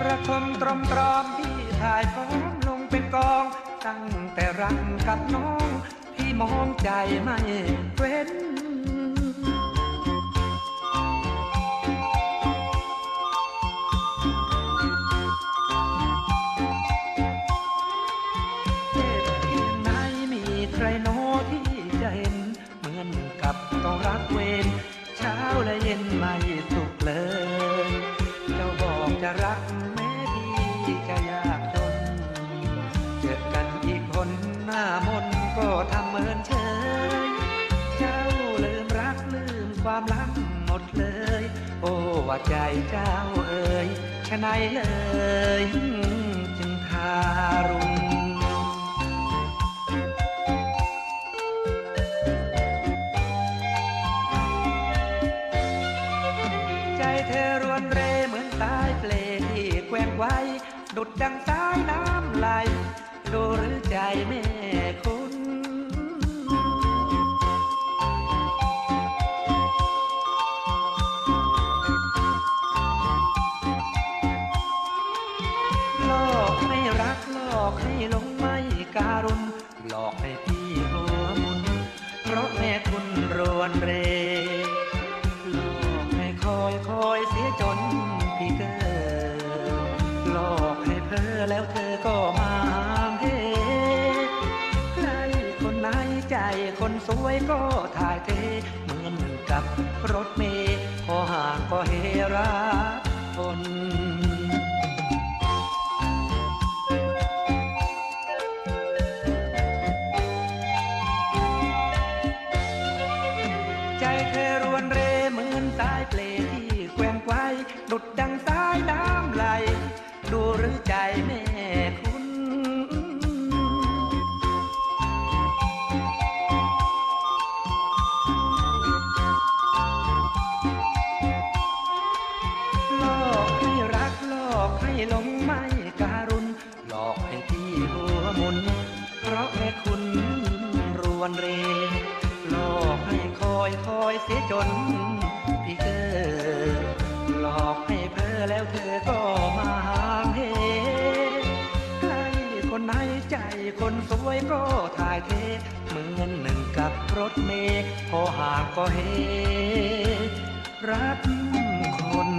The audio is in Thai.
ประคมตรมตรอมพี่ถ่ายพร้อมลงเป็นกอง ตั้งแต่รักกับน้อง พี่มองใจไม่เว้นเจ็บเพียงไหนมีใครโน้ที่จะเห็นเหมือนกับต้องรักเวรเช้าและเย็นไม่สุขเลย พี่จะยากจน เจอกันอีกคนหน้ามนก็ทำเหมือนเฉย เจ้าลืมรักลืมความรักหมดเลย โอ้ว่าใจเจ้าเอ่ยชะไหนเลย จึงทารุณ ดุดดังสายน้ำไหลดูหรือใจแม่คุณหลอกให้รักหลอกให้หลงไม่การุณหลอกให้พี่หัวมุน เพราะแม่คุณรวนเร อแล้วเธอก็มาเฮใครคนไหนใจคนสวยก็ถ่ายเท เหมือนกับรถเมล์พอห่างก็เฮรักคนใจเธอรวนเรเหมือนสายเปลที่แกว่งไกวดุดดัง รวนเรหลอกให้คอยคอยเสียจนพี่เกิดหลอกให้เพ้อแล้วเธอก็มาหางเหใครคนไหนใจคนสวยก็ถ่ายเทเหมือนหนึ่งกับรถเมล์พอห่างก็เฮรักคน